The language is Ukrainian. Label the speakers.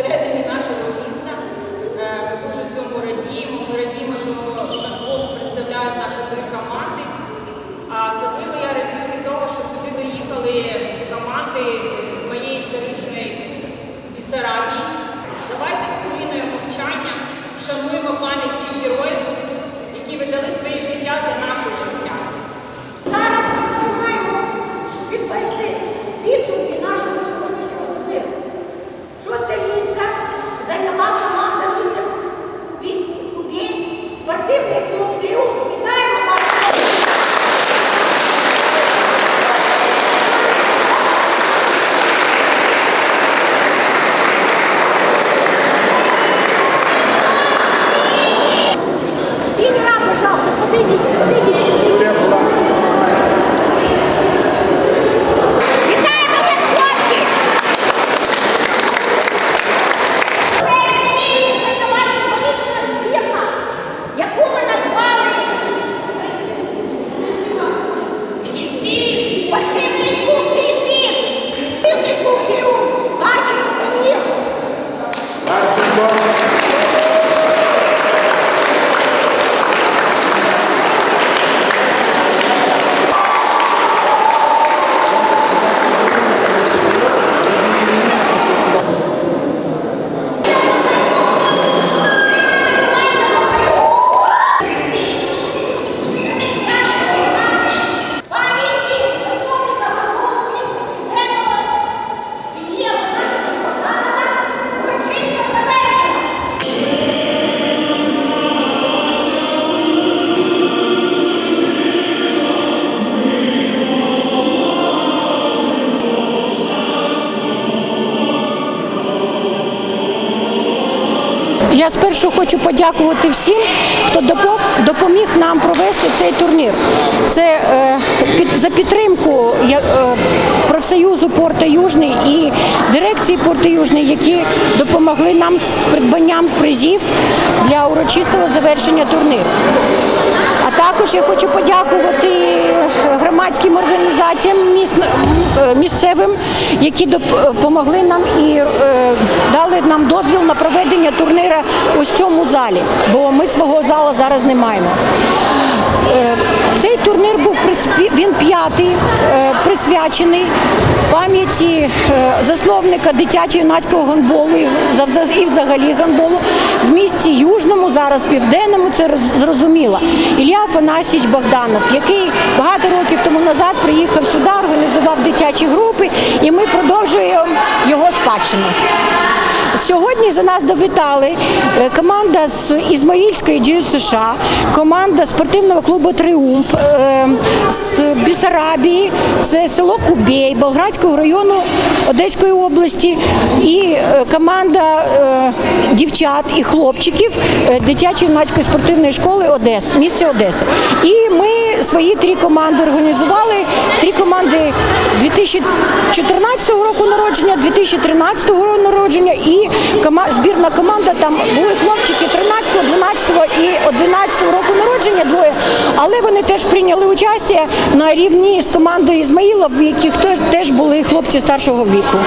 Speaker 1: всередині нашого міста. Е, Ми дуже цьому радіємо. Ми радіємо, що на представляють наші три команди. А особливо я
Speaker 2: Я спершу хочу подякувати всім, хто допоміг нам провести цей турнір. Це е, за підтримку е, профсоюзу Порта Южний і дирекції Порта Южний, які допомогли нам з придбанням призів для урочистого завершення турніру. Також я хочу подякувати громадським організаціям е, місцевим, які допомогли нам і е, дали нам дозвіл на проведення турнира в цьому залі, бо ми свого залу зараз не маємо. Е, був він п'ятий, е, присвячений пам'яті е, засновника дитячо-юнацького гандболу і взагалі гандболу в місті Южному, зараз південному, це роз- зрозуміло. Ілля Афанасьович Богданов, який багато років тому назад приїхав сюди, організував дитячі групи, і ми продовжуємо його спадщину. Сьогодні за нас довітали е, команда з Ізмаїльської дію США, команда спортивного клубу Тріумф е, з Бісарабії, це село Кубей, Болградського району Одеської області, і е, команда дівчат і хлопчиків е, дитячо-юнацької спортивної школи Одес, місце Одеса. І ми свої три команди організували. Три команди 2014 року народження, 2013 року народження і збірна команда. Там були хлопчики 13, 12 і 11 року народження двоє, але вони теж прийняли участь на рівні з командою Ізмаїла, в яких теж- були хлопці старшого віку.